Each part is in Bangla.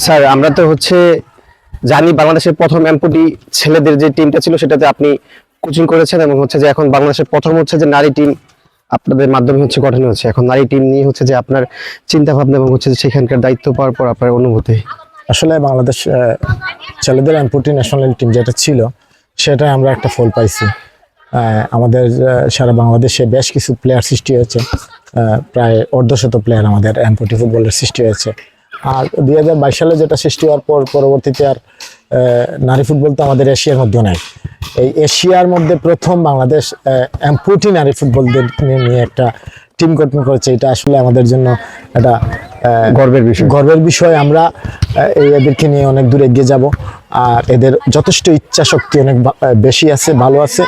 স্যার, আমরা তো হচ্ছে জানি বাংলাদেশের প্রথম এমপুটি ছেলেদের যে টিমটা ছিল, সেটাতে আপনি কোচিং করেছেন এবং হচ্ছে যে এখন বাংলাদেশের প্রথম হচ্ছে যে নারী টিম আপনাদের মাধ্যমে হচ্ছে গঠন হচ্ছে এখন নারী টিম নিয়ে হচ্ছে যে আপনার চিন্তা ভাবনা এবং হচ্ছে যে সেখানকার দায়িত্ব পাওয়ার পর আপনার অনুভূতি। আসলে বাংলাদেশ ছেলেদের এমপুটি ন্যাশনাল টিম যেটা ছিল সেটা আমরা একটা ফল পাইছি। আমাদের সারা বাংলাদেশে বেশ কিছু প্লেয়ার সৃষ্টি হয়েছে। প্রায় অর্ধশত প্লেয়ার আমাদের এমপুটি ফুটবলের সৃষ্টি হয়েছে। আর দুই হাজার বাইশ সালে যেটা সৃষ্টি হওয়ার পর পরবর্তীতে আর নারী ফুটবল তো আমাদের এশিয়ার মধ্যেও নাই। এই এশিয়ার মধ্যে প্রথম বাংলাদেশ এমপুটি নারী ফুটবলদের নিয়ে একটা টিম গঠন করেছে। এটা আসলে আমাদের জন্য একটা গর্বের বিষয়। গর্বের বিষয়। আমরা এই এদেরকে নিয়ে অনেক দূর এগিয়ে যাব। আর এদের যথেষ্ট ইচ্ছা শক্তি অনেক বেশি আছে ভালো আছে।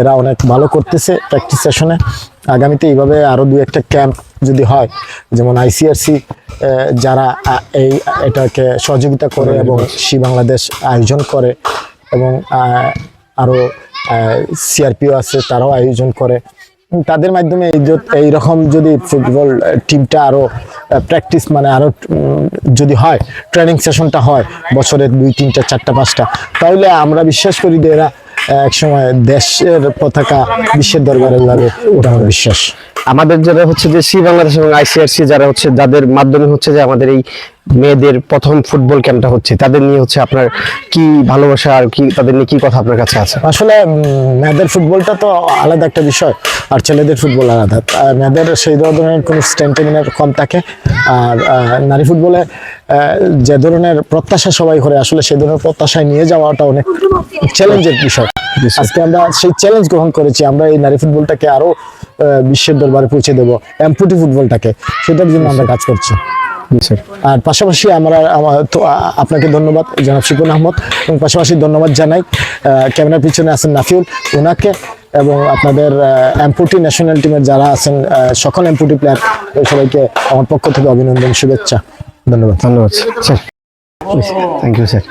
এরা অনেক ভালো করতেছে প্র্যাকটিস সেশনে আগামীতে এইভাবে আরও দু একটা ক্যাম্প যদি হয় যেমন আইসিআরসি যারা এই এটাকে সহযোগিতা করে এবং সি বাংলাদেশ আয়োজন করে এবং আহ, আরও সিআরপিও আছে তারাও আয়োজন করে। তাদের মাধ্যমে এই যে- এইরকম যদি ফুটবল টিমটা আরও প্র্যাকটিস মানে আরও যদি হয় ট্রেনিং সেশনটা হয় বছরে দুই তিনটা চারটা পাঁচটা তাহলে আমরা বিশ্বাস করি যে এরা একসময় দেশের পতাকা বিশ্বের দরবারে লাগে ওটা আমার বিশ্বাস। আমাদের যারা হচ্ছে যে সি বাংলাদেশ এবং আইসিআরসি যারা হচ্ছে যাদের মাধ্যমে হচ্ছে যে আমাদের এই মেয়েদের প্রথম ফুটবল ক্যাম্পটা হচ্ছে, তাদের নিয়ে হচ্ছে আপনার কি ভালোবাসা আর কি, তাদের নিয়ে কি কথা আপনার কাছে আছে? আসলে মেয়েদের ফুটবলটা তো আলাদা একটা বিষয়, আর ছেলেদের ফুটবল আলাদা। মেয়েদের সেই ধরনের কোনো স্ট্যান্টেমিনার কম থাকে, আর নারী ফুটবলে যে ধরনের প্রত্যাশা সবাই করে, আসলে সেই ধরনের প্রত্যাশায় নিয়ে যাওয়াটা অনেক চ্যালেঞ্জের বিষয়। আজকে আমরা সেই চ্যালেঞ্জ গ্রহণ করেছি আমরা এই নারী ফুটবলটাকে আরও বিশ্বের দরবারে পৌঁছে দেবো এমপুটি ফুটবলটাকে। সেটার জন্য আমরা কাজ করছি। আর পাশাপাশি আমরা আপনাকে ধন্যবাদ জনাব শিকুন আহমদ এবং পাশাপাশি ধন্যবাদ জানাই ক্যামেরার পিছনে আছেন নাফিউল ওনাকে এবং আপনাদের এমপুটি ন্যাশনাল টিমের যারা আছেন সকল এমপুটি প্লেয়ার সবাইকে আমার পক্ষ থেকে অভিনন্দন শুভেচ্ছা। ধন্যবাদ। ধন্যবাদ স্যার। Thank you sir